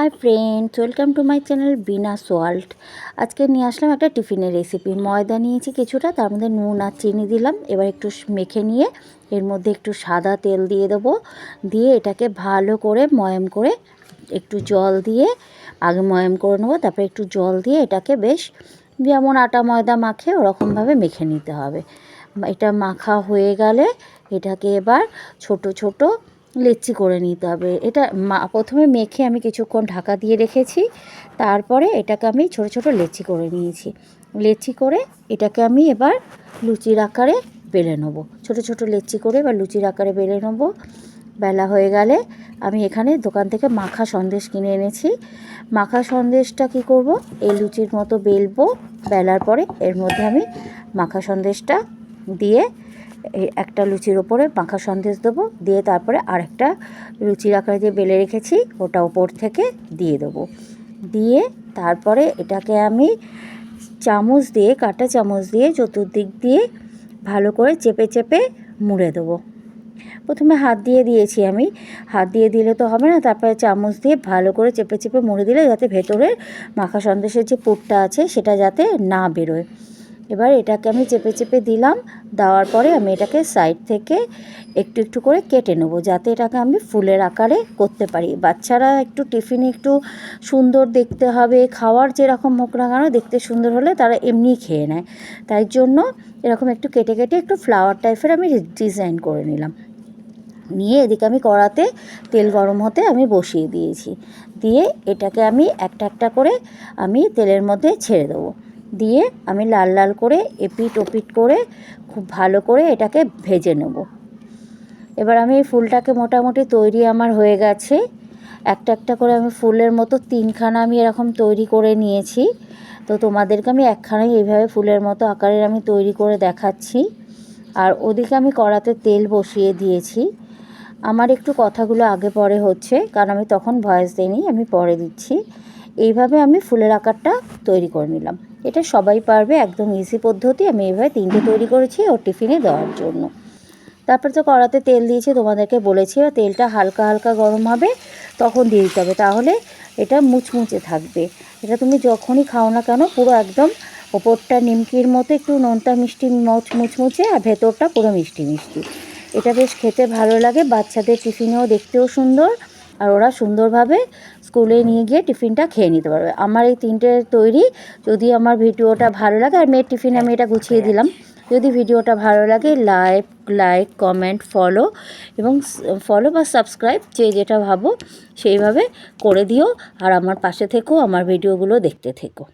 Hi friends welcome to my channel বিনা সোয়াল্ট আজকে নিয়ে আসলাম একটা টিফিনের রেসিপি ময়দা নিয়েছি কিছুটা, তার মধ্যে নুন আর চিনি দিলাম। এবার একটু মেখে নিয়ে এর মধ্যে একটু সাদা তেল দিয়ে দেবো। দিয়ে এটাকে ভালো করে ময়াম করে একটু জল দিয়ে আগে ময়াম করে নেব। তারপরে একটু জল দিয়ে এটাকে বেশ যেমন আটা ময়দা মাখে, ওরকমভাবে মেখে নিতে হবে। এটা মাখা হয়ে গেলে এটাকে এবার ছোট ছোট লেচি করে নিতে হবে। এটা প্রথমে মেখে আমি কিছুক্ষণ ঢাকা দিয়ে রেখেছি। তারপরে এটাকে আমি ছোট ছোট লেচি করে নিয়েছি। লেচি করে এটাকে আমি এবার লুচির আকারে বেলে নেব। ছোট ছোট লেচি করে এবার লুচির আকারে বেলে নেব। বেলা হয়ে গেলে আমি এখানে দোকান থেকে মাখা সন্দেশ কিনে এনেছি। মাখা সন্দেশটা কি করব? এই লুচির মতো বেলবো। বেলার পরে এর মধ্যে আমি মাখা সন্দেশটা দিয়ে এই একটা লুচির ওপরে মাখা সন্দেশ দেবো, দিয়ে তারপরে আরেকটা লুচির আকারে যে বেলে রেখেছি, ওটা ওপর থেকে দিয়ে দেবো। দিয়ে তারপরে এটাকে আমি চামচ দিয়ে, কাটা চামচ দিয়ে চতুর্দিক দিয়ে ভালো করে চেপে চেপে মুড়ে দেবো। প্রথমে হাত দিয়ে দিয়েছি আমি। হাত দিয়ে দিলে তো হবে না, তারপরে চামচ দিয়ে ভালো করে চেপে চেপে মুড়ে দিলে যাতে ভেতরের মাখা সন্দেশের যে পুরটা আছে, সেটা যাতে না বেরোয়। এবার এটাকে আমি চেপে চেপে দিলাম, দেওয়ার পরে আমি এটাকে সাইড থেকে একটু একটু করে কেটে নেব, যাতে এটাকে আমি ফুলের আকারে করতে পারি। বাচ্চারা একটু টিফিনে একটু সুন্দর দেখতে হবে, খাওয়ার যেরকম হোক না কেন দেখতে সুন্দর হলে তারা এমনি খেয়ে নেয়। তাই জন্য এরকম একটু কেটে কেটে একটু ফ্লাওয়ার টাইপের আমি ডিজাইন করে নিলাম। নিয়ে এদিকে আমি কড়াতে তেল গরম হতে আমি বসিয়ে দিয়েছি। দিয়ে এটাকে আমি একটা একটা করে আমি তেলের মধ্যে ছেড়ে দেবো। দিয়ে আমি লাল লাল করে এপিট ওপিট করে খুব ভালো করে এটাকে ভেজে নেব। এবার আমি এই ফুলটাকে মোটামুটি তৈরি আমার হয়ে গেছে। একটা একটা করে আমি ফুলের মতো তিনখানা আমি এরকম তৈরি করে নিয়েছি। তো তোমাদেরকে আমি একখানাই এইভাবে ফুলের মতো আকারের আমি তৈরি করে দেখাচ্ছি। আর ওদিকে আমি কড়াতে তেল বসিয়ে দিয়েছি। আমার একটু কথাগুলো আগে পরে হচ্ছে, কারণ আমি তখন ভয়েস দিইনি, আমি পরে দিচ্ছি। এইভাবে আমি ফুলের আকারটা তৈরি করে নিলাম। এটা সবাই পারবে, একদম ইজি পদ্ধতি। আমি এইভাবে তিনটে তৈরি করেছি ওর টিফিনে দেওয়ার জন্য। তারপর তো কড়াতে তেল দিয়েছি, তোমাদেরকে বলেছি তেলটা হালকা হালকা গরম হবে, তখন দিয়ে দিতে হবে। তাহলে এটা মুচমুচে থাকবে। এটা তুমি যখনই খাও না কেন, পুরো একদম ওপরটা নিমকির মতো, একটু নোনতা মিষ্টি মচ মুচমুচে, আর ভেতরটা পুরো মিষ্টি মিষ্টি। এটা বেশ খেতে ভালো লাগে, বাচ্চাদের টিফিনেও দেখতেও সুন্দর। আর ওরা সুন্দরভাবে স্কুলে নিয়ে গিয়ে টিফিনটা খেয়ে নিতে পারবে। আমার এই তিনটে তৈরি, যদি আমার ভিডিওটা ভালো লাগে, আর মেয়ের টিফিন আমি এটা গুছিয়ে দিলাম, যদি ভিডিওটা ভালো লাগে, লাইক লাইক, কমেন্ট, ফলো এবং ফলো বা সাবস্ক্রাইব, যে যেটা ভাবো সেইভাবে করে দিও। আর আমার পাশে থেকেও আমার ভিডিওগুলো দেখতে থেকো।